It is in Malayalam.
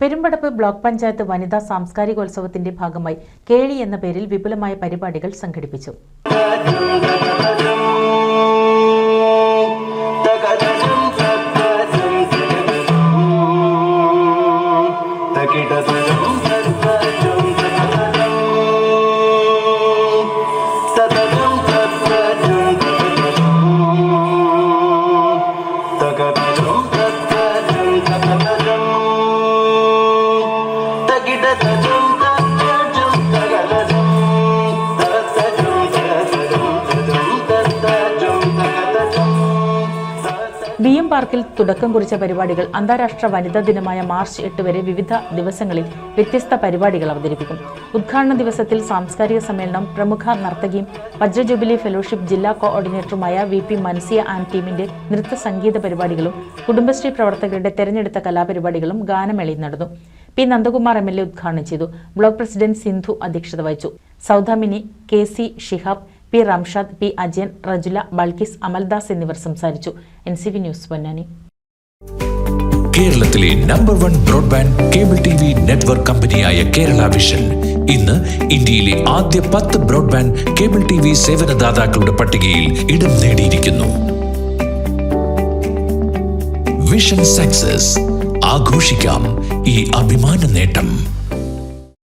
പെരുമ്പടപ്പ് ബ്ലോക്ക് പഞ്ചായത്ത് വനിതാ സാംസ്കാരികോത്സവത്തിന്റെ ഭാഗമായി കേളി എന്ന പേരിൽ വിപുലമായ പരിപാടികൾ സംഘടിപ്പിച്ചു ബി എം പാർക്കിൽ തുടക്കം കുറിച്ച പരിപാടികൾ അന്താരാഷ്ട്ര വനിതാ ദിനമായ മാർച്ച് എട്ട് വരെ വിവിധ ദിവസങ്ങളിൽ വ്യത്യസ്ത പരിപാടികൾ അവതരിപ്പിക്കും. ഉദ്ഘാടന ദിവസത്തിൽ സാംസ്കാരിക സമ്മേളനം പ്രമുഖ നർത്തകിയും വജ്ര ജൂബിലി ഫെലോഷിപ്പ് ജില്ലാ കോർഡിനേറ്ററുമായ വി പി മൻസിയ ആൻഡ് ടീമിന്റെ നൃത്ത സംഗീത പരിപാടികളും കുടുംബശ്രീ പ്രവർത്തകരുടെ തെരഞ്ഞെടുത്ത കലാപരിപാടികളും ഗാനമേളയിൽ നടന്നു. P Nandakumar M L A ഉദ്ഘാടനം ചെയ്തു. ബ്ലോക്ക് പ്രസിഡന്റ് സിന്ധു അധ്യക്ഷത വഹിച്ചു. Soudamini K C Shihab P Ramshad P Ajayan Rajula Balkis Amaldas എന്നിവർ സംസാരിച്ചു. N C V news Ponnani. കേരളത്തിലെ number one broadband cable T V network കമ്പനിയായ കേരള വിഷൻ ഇന്ന് ഇന്ത്യയിലെ ആദ്യ പത്ത് ബ്രോഡ്ബാൻഡ് കേബിൾ ടി വി സേവനദാതാക്കളുടെ പട്ടികയിൽ ഇടം നേടിയിരിക്കുന്നു. വിഷൻ സക്സസ് ആഘോഷിക്കാം ഈ അഭിമാന നേട്ടം.